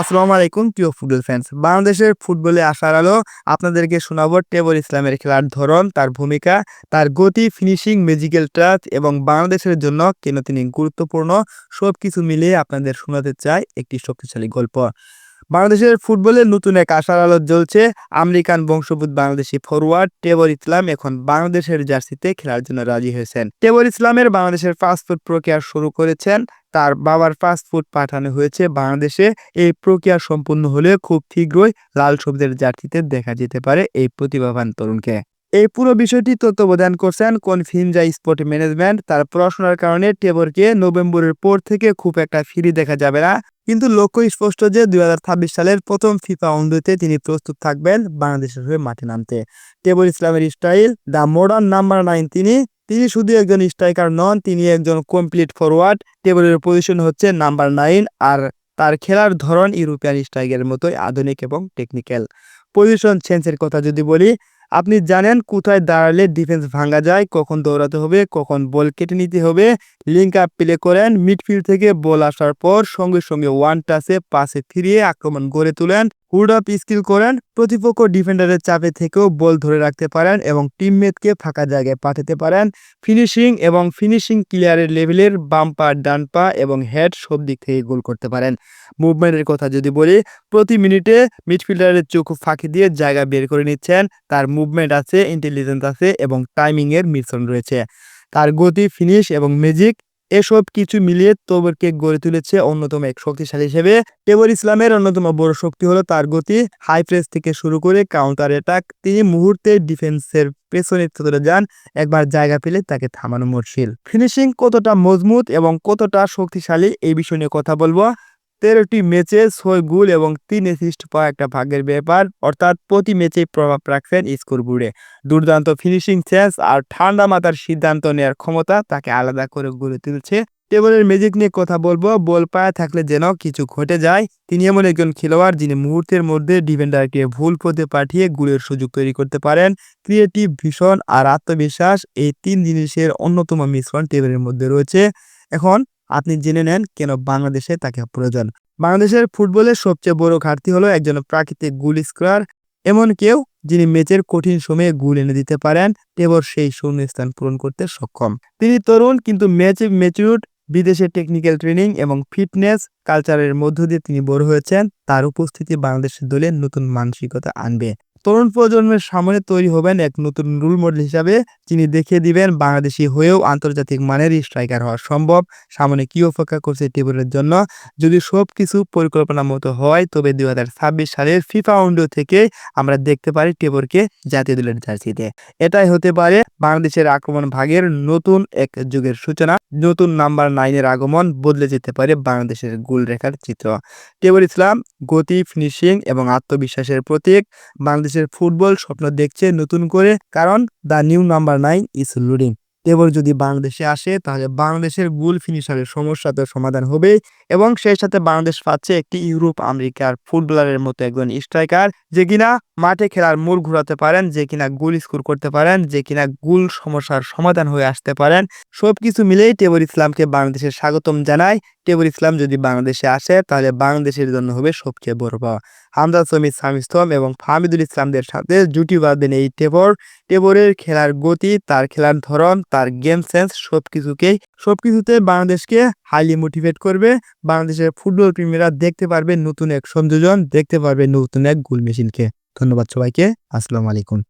আসসালামু আলাইকুম, প্রিয় ফুটবল ফ্যান্স বাংলাদেশের ফুটবলে আসার আলো আপনাদেরকে শোনাবো টেবল ইসলামের খেলার ধরন, তার ভূমিকা, তার গতি ফিনিশিং ম্যাজিক্যাল টাচ এবং বাংলাদেশের জন্য কেন তিনি গুরুত্বপূর্ণ সব কিছু মিলিয়ে আপনাদের শোনাতে চাই একটি শক্তিশালী গল্প। বাংলাদেশের ফুটবলের নতুন এক আশার আলো জ্বলছে। আমেরিকান বংশোদ্ভূত বাংলাদেশি ফরওয়ার্ড টেবর ইসলাম এখন বাংলাদেশের জার্সিতে খেলার জন্য রাজি হয়েছেন। টেবর ইসলামের বাংলাদেশের পাসপোর্ট প্রক্রিয়া শুরু করেছেন। তার বাবার পাসপোর্ট পাঠানো হয়েছে বাংলাদেশে। এই প্রক্রিয়া সম্পূর্ণ হলে খুব শীঘ্রই লাল সবুজের জার্সিতে দেখা যেতে পারে এই প্রতিভাবান তরুণকে। এই পুরো বিষয়টি তত্ত্বাবধান করছেন কোন কনফিনজা স্পোর্ট ম্যানেজমেন্ট। তার পড়াশোনার কারণে টেবরকে নভেম্বরের পর থেকে খুব একটা ফ্রি দেখা যাবে না। কিন্তু লক্ষ্য স্পষ্ট যে দুই হাজার ছাব্বিশ সালের প্রথম ফিফা অন্ধতে তিনি প্রস্তুত থাকবেন বাংলাদেশের হয়ে মাঠে নামতে। টেবর ইসলামের style, the modern number nine তিনি তিনি শুধু একজন স্ট্রাইকার নন, তিনি একজন কমপ্লিট ফরওয়ার্ড টেবলের পজিশন হচ্ছে নাম্বার নাইন আর তার খেলার ধরন ইউরোপিয়ান স্ট্রাইকের মতোই আধুনিক এবং টেকনিক্যাল পজিশন চেঞ্জের কথা যদি বলি, আপনি জানেন কোথায় দাঁড়ালে ডিফেন্স ভাঙা যায়, কখন দৌড়াতে হবে, কখন বল কেটে নিতে হবে লিঙ্ক আপ প্লে করেন মিডফিল্ড থেকে বল আসার পর সঙ্গে সঙ্গে ওয়ান টাচে পাসে ফিরিয়ে আক্রমণ গড়ে তুলেন হুড আপ স্কিল করেন, প্রতিপক্ষ ডিফেন্ডারের চাপে থেকেও বল ধরে রাখতে পারেন এবং টিমমেটকে ফাঁকা জায়গায় পাঠাতে পারেন। ফিনিশিং এবং ফিনিশিং ক্লিয়ারের লেভেলের বাম পা, ডান পা এবং হেড সব দিক থেকে গোল করতে পারেন। মুভমেন্টের কথা যদি বলি, প্রতি মিনিটে মিডফিল্ডারের চোখ ফাঁকি দিয়ে জায়গা বের করে নিচ্ছেন। তার মুভমেন্ট আছে ইন্টেলিজেন্স আছে এবং টাইমিংয়ের মিশ্রণ রয়েছে। তার গতি ফিনিশ এবং ম্যাজিক এসব কিছু মিলিয়ে তোবরকে গড়ে তুলেছে অন্যতম এক শক্তিশালী হিসেবে। কেবল ইসলামের অন্যতম বড় শক্তি হলো তার গতি। হাই প্রেস থেকে শুরু করে কাউন্টার অ্যাটাক তিনি মুহূর্তে ডিফেন্সের পেছনে চলে যান, একবার জায়গা পেলে তাকে থামানো মুশকিল। ফিনিশিং কতটা মজবুত এবং কতটা শক্তিশালী এই বিষয় নিয়ে কথা বলব। তেরোটি ম্যাচে ছয় গোল এবং তিন অ্যাসিস্ট পাওয়া একটা ভাগ্যের ব্যাপার। অর্থাৎ প্রতি ম্যাচেই প্রভাব রাখছেন স্কোরবোর্ডে দুর্দান্ত ফিনিশিং সেন্স আর ঠান্ডা মাথার সিদ্ধান্ত নেওয়ার ক্ষমতা তাকে আলাদা করে গড়ে তুলছে। টেবলের ম্যাজিক নিয়ে কথা বলব, বল পায়ে থাকলে যেন কিছু ঘটে যায়। তিনি এমন একজন খেলোয়াড় যিনি মুহূর্তের মধ্যে ডিফেন্ডারকে ভুল পথে পাঠিয়ে গুলের সুযোগ তৈরি করতে পারেন। ক্রিয়েটিভ ভীষণ আর আত্মবিশ্বাস এই তিন জিনিসের অন্যতম মিশ্রণ টেবিলের মধ্যে রয়েছে। এখন আপনি জেনে নেন কেন বাংলাদেশে তাকে প্রয়োজন। বাংলাদেশের ফুটবলের সবচেয়ে বড় ঘাটতি হলো একজন প্রাকৃতিক গুল স্কোয়ার এমন কেউ যিনি ম্যাচের কঠিন সময়ে গুল এনে দিতে পারেন টেবর সেই শূন্যস্থান পূরণ করতে সক্ষম। তিনি তরুণ কিন্তু ম্যাচে ম্যাচিউর, বিদেশে টেকনিক্যাল ট্রেনিং এবং ফিটনেস কালচারের মধ্য দিয়ে তিনি বড় হয়েছেন, তার উপস্থিতি বাংলাদেশের দলে নতুন মানসিকতা আনবে। তরুণ প্রজন্মের সামনে তৈরি হবেন এক নতুন রোল মডেল হিসাবে, যিনি দেখিয়ে দিবেন বাংলাদেশি হয়েও আন্তর্জাতিক মানের স্ট্রাইকার হওয়া সম্ভব। সামনে কি অপেক্ষা করছে টেবিলের জন্য? যদি সব কিছু পরিকল্পনা মতো হয়, তবে দুই সালের ফিফা উইন্ডো থেকে আমরা দেখতে পারি টেবরকে জাতীয় দলের জার্সিতে। এটাই হতে পারে বাংলাদেশের আক্রমণ ভাগের নতুন এক যুগের সূচনা। নতুন নাম্বার নাইনের আগমন বদলে যেতে পারে বাংলাদেশের গোল রেখার চিত্র। টেবর ইসলাম গতি ফিনিশিং এবং আত্মবিশ্বাসের প্রতীক। বাংলাদেশের ফুটবল স্বপ্ন দেখছে নতুন করে কারণ the new number nine is loading. এবার যদি বাংলাদেশে আসে, তাহলে বাংলাদেশের গোল ফিনিশারের সমস্যা তো সমাধান হবে এবং সেই সাথে বাংলাদেশ পাচ্ছে একটি ইউরোপ আমেরিকার ফুটবলারের মতো একজন স্ট্রাইকার যে কিনা মাঠে খেলার মূল ঘুরাতে পারেন, যে কিনা গোল স্কোর করতে পারেন, যে কিনা গোল সমস্যার সমাধান হয়ে আসতে পারেন। সবকিছু মিলেই টেবর ইসলামকে বাংলাদেশের স্বাগতম জানায় টেবর ইসলাম যদি বাংলাদেশে আসে, তাহলে বাংলাদেশের জন্য হবে সবচেয়ে বড় পাওয়া। হামদা সমিত সামিস্তম এবং ফাহমিদুল ইসলামদের সাথে জুটি বাঁধবেন এই টেবর। টেবরের খেলার গতি, তার খেলার ধরন তার গেম সেন্স সব কিছুকেই সব কিছুতে বাংলাদেশকে হাইলি মোটিভেট করবে। বাংলাদেশের ফুটবল প্রেমীরা দেখতে পারবে নতুন এক সংযোজন, দেখতে পারবে নতুন এক গোল মেশিনকে ধন্যবাদ সবাইকে। আসসালামু আলাইকুম।